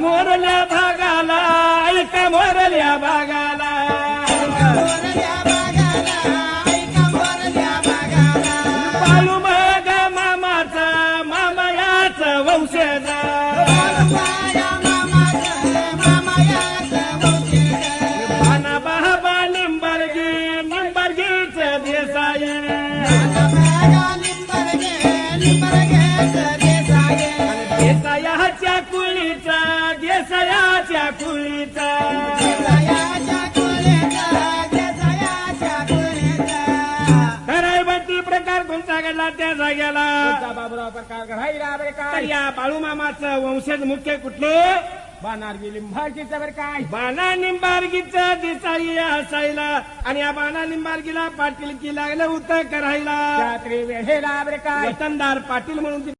मोरल्या भागाला ऐका मोरल्या भागाला. बाळू मग मामाचा मामयाच वंशज. बाबा निंबर्गी निंबर्गीच देसाई. त्या जाग्याला बाबूराव प्रकार घडाईला बरे काय या बाळू मामाचं वंशज मुख्य कुठले? बाणारगी लिंबाळकीचं बरं काय. बाणा निंबार्गीचा देसाई असायला आणि या बाणा निंबार्गीला पाटील की लागलं होतं करायला. रात्री वेळेला बरे काय. वतनदार पाटील म्हणून